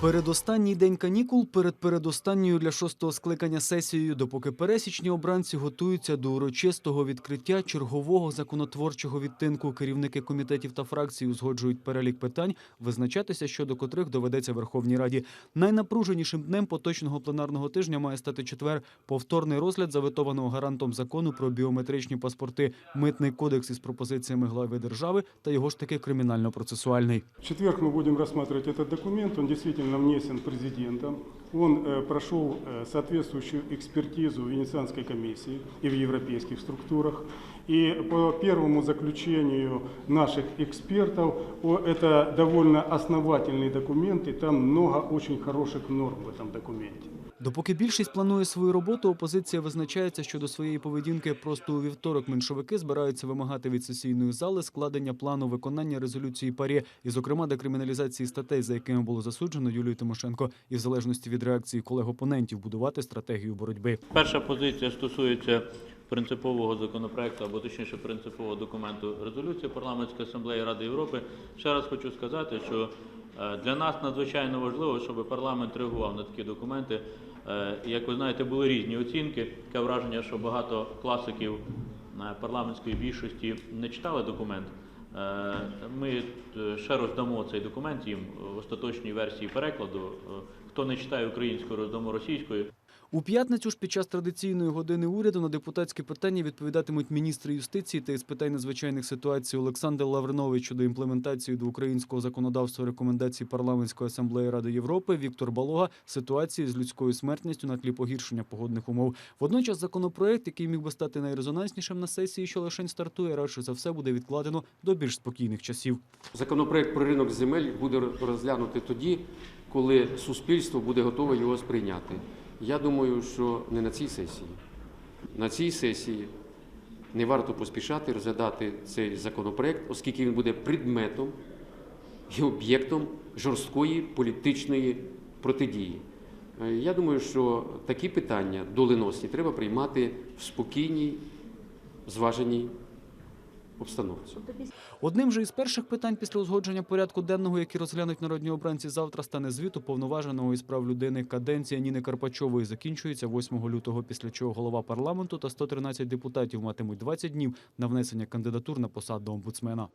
Передостанній день канікул перед передостанньою для шостого скликання сесією, допоки пересічні обранці готуються до урочистого відкриття чергового законотворчого відтинку. Керівники комітетів та фракцій узгоджують перелік питань, визначатися щодо котрих доведеться Верховній Раді. Найнапруженішим днем поточного пленарного тижня має стати четвер. Повторний розгляд заветованого гарантом закону про біометричні паспорти, митний кодекс із пропозиціями глави держави та його ж таки кримінально-процесуальний. В четверг мы будем рассматривать этот документ. Он действительно внесен президентом. Он э, прошел э, соответствующую экспертизу в Венецианской комиссии и в европейских структурах. И по первому заключению наших экспертов, это довольно основательный документ, и там много очень хороших норм в этом документе. Допоки більшість планує свою роботу, опозиція визначається щодо своєї поведінки. Просто у вівторок меншовики збираються вимагати від сесійної зали складення плану виконання резолюції ПАРЄ, і, зокрема, декриміналізації статей, за якими було засуджено Юлію Тимошенко, і в залежності від реакції колег-опонентів будувати стратегію боротьби. Перша позиція стосується принципового законопроекту, або точніше принципового документу резолюції парламентської асамблеї Ради Європи. Ще раз хочу сказати, що для нас надзвичайно важливо, щоб парламент реагував на такі документи. Е, Як ви знаєте, були різні оцінки. Таке враження, що багато класиків е, парламентської більшості не читали документ. Е, Ми е, ще роздамо цей документ їм в остаточній версії перекладу. Е, Хто не читає українською, роздамо російською. У п'ятницю ж під час традиційної години уряду на депутатські питання відповідатимуть міністри юстиції та із питань надзвичайних ситуацій Олександр Лавринович щодо імплементації до українського законодавства рекомендацій парламентської асамблеї Ради Європи. Віктор Балога ситуації з людською смертністю на тлі погіршення погодних умов. Водночас законопроект, який міг би стати найрезонанснішим на сесії, що лише стартує, радше за все буде відкладено до більш спокійних часів. Законопроект про ринок земель буде розглянути тоді, коли суспільство буде готове його сприйняти. Я думаю, що не на цій сесії. На цій сесії не варто поспішати розглядати цей законопроект, оскільки він буде предметом і об'єктом жорсткої політичної протидії. Е, Я думаю, що такі питання доленосні треба приймати в спокійній, зваженій обстановці. Одним же із перших питань після узгодження порядку денного, які розглянуть народні обранці завтра, стане звіт уповноваженого із прав людини. Каденція Ніни Карпачової закінчується 8 лютого, після чого голова парламенту та 113 депутатів матимуть 20 днів на внесення кандидатур на посаду омбудсмена.